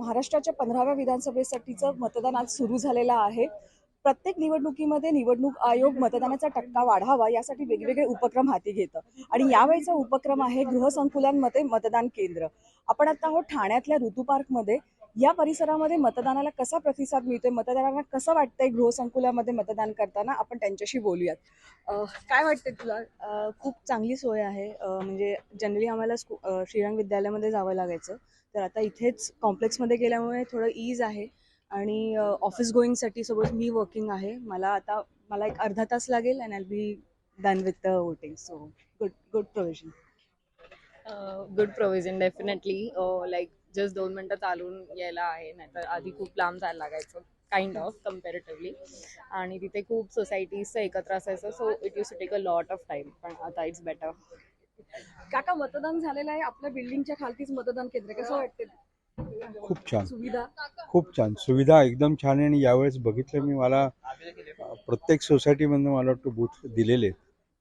महाराष्ट्राच्या पंधराव्या विधानसभेसाठीचं मतदान आज सुरू झालेलं आहे. प्रत्येक निवडणुकीमध्ये निवडणूक आयोग मतदानाचा टक्का वाढावा यासाठी वेगवेगळे उपक्रम हाती घेतं. आणि यावेळीचा उपक्रम आहे गृहसंकुलांमध्ये मतदान केंद्र. आपण आता आहोत ठाण्यातल्या ऋतू पार्कमध्ये या परिसरामध्ये मतदानाला कसा प्रतिसाद मिळतोय मतदारांना कसं वाटतंय गृहसंकुलामध्ये मतदान करताना आपण त्यांच्याशी बोलूयात. काय वाटतंय तुला? खूप चांगली सोय आहे. म्हणजे जनरली आम्हाला स्कू श्रीरंग विद्यालयामध्ये जावं लागायचं. तर आता इथेच कॉम्प्लेक्समध्ये गेल्यामुळे थोडं ईज आहे. आणि ऑफिस गोईंगसाठी सोबत मी वर्किंग आहे. मला आता मला एक अर्धा तास लागेल and I be done with the voting so good good provision good provision definitely like just दोन मिनटं चालून यायला आहे नाहीतर आधी खूप लांब जायला लागायचं काइंड ऑफ कम्पॅरेटिव्हली आणि तिथे खूप सोसायटीजचं एकत्र असायचं so it used to take a lot of time पण आता इट्स बेटर काका मतदान झालेलं आहे आपल्या बिल्डिंगच्या खालतीच मतदान केंद्र. कसं वाटतं खूप छान. सुविधा? खूप छान. सुविधा एकदम छान आहे आणि यावेळेस बघितलं मी मला अ, प्रत्येक सोसायटीमधनं मला वाटतं बूथ दिलेले आहेत.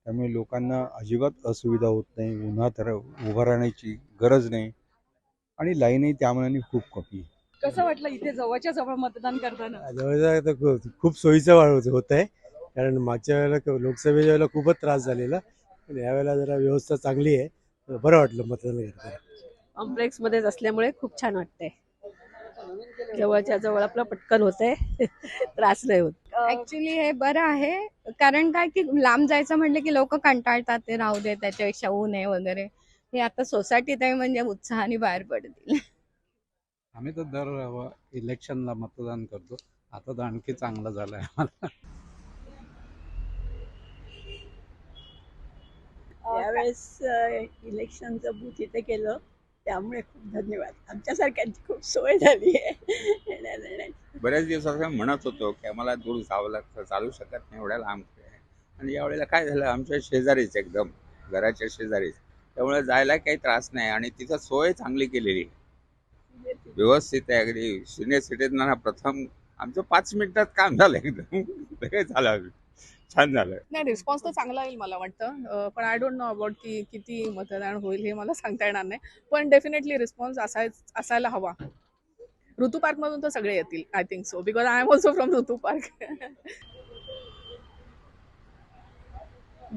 त्यामुळे लोकांना अजिबात असुविधा होत नाही उन्हात रा- उभं राहण्याची गरज नाही. आणि लाईनही त्यामुळे खूप कमी आहे. कसं वाटलं इथे जवळच्या जवळ मतदान करताना? जवळजवळ आता खूप- सोयीचं वा- होत आहे कारण मागच्या वेळेला क- लोकसभेच्या वेळेला खूपच त्रास झालेला. पण यावेळेला जरा व्यवस्था चांगली आहे. बरं वाटलं मतदान करताना. कॉम्प्लेक्स मध्येच असल्यामुळे खूप छान वाटतंय. जवळच्या जवळ आपलं पटकन होतंय. त्रास नाही होत. ऍक्च्युली हे बरं आहे. कारण काय की लांब जायचं म्हटलं की लोक कंटाळतात ते राहू दे त्याच्यापेक्षा ऊन आहे वगैरे. हे आता सोसायटीत आहे म्हणजे उत्साहाने बाहेर पडतील. आम्ही तर दर इलेक्शनला मतदान करतो. आता तर आणखी चांगलं झालं आहे आम्हाला यावेळेस इलेक्शनचं बूथ इथे केलं. त्यामुळे खूप धन्यवाद. आमच्यासारख्यांची खूप सोय झाली आहे. बऱ्याच दिवसापासून म्हणत होतो की आम्हाला दूर जावं लागतं चालू शकत नाही एवढ्या लांब. आणि यावेळेला काय झालं? आमच्या शेजारीच एकदम घराच्या शेजारीच. त्यामुळे जायला काही त्रास नाही आणि तिथं सोय चांगली केलेली आहे. व्यवस्थित आहे अगदी. सिनियर सिटीजनना प्रथम आमचं पाच मिनिटात काम झालं एकदम. लगेच झालं छान झालं. नाही रिस्पॉन्स तर चांगला येईल मला वाटतं. पण आय डोंट नो अबाउट की किती मतदान होईल हे मला सांगता येणार नाही. पण डेफिनेटली रिस्पॉन्स असाय असायला हवा. ऋतू पार्कमधून तर सगळे येतील I think so because I am also from Ritu park.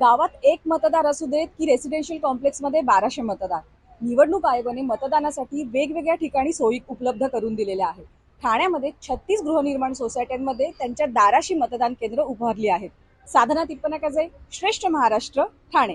गावात एक मतदार असू देत की रेसिडेन्शियल कॉम्प्लेक्समध्ये बाराशे मतदार. निवडणूक आयोगाने मतदानासाठी वेगवेगळ्या ठिकाणी सोयी उपलब्ध करून दिलेल्या आहेत. ठाण्यामध्ये छत्तीस गृहनिर्माण सोसायट्यांमध्ये त्यांच्या दाराशी मतदान केंद्र उभारली आहेत. साधना तिप्पना काजे श्रेष्ठ महाराष्ट्र ठाणे.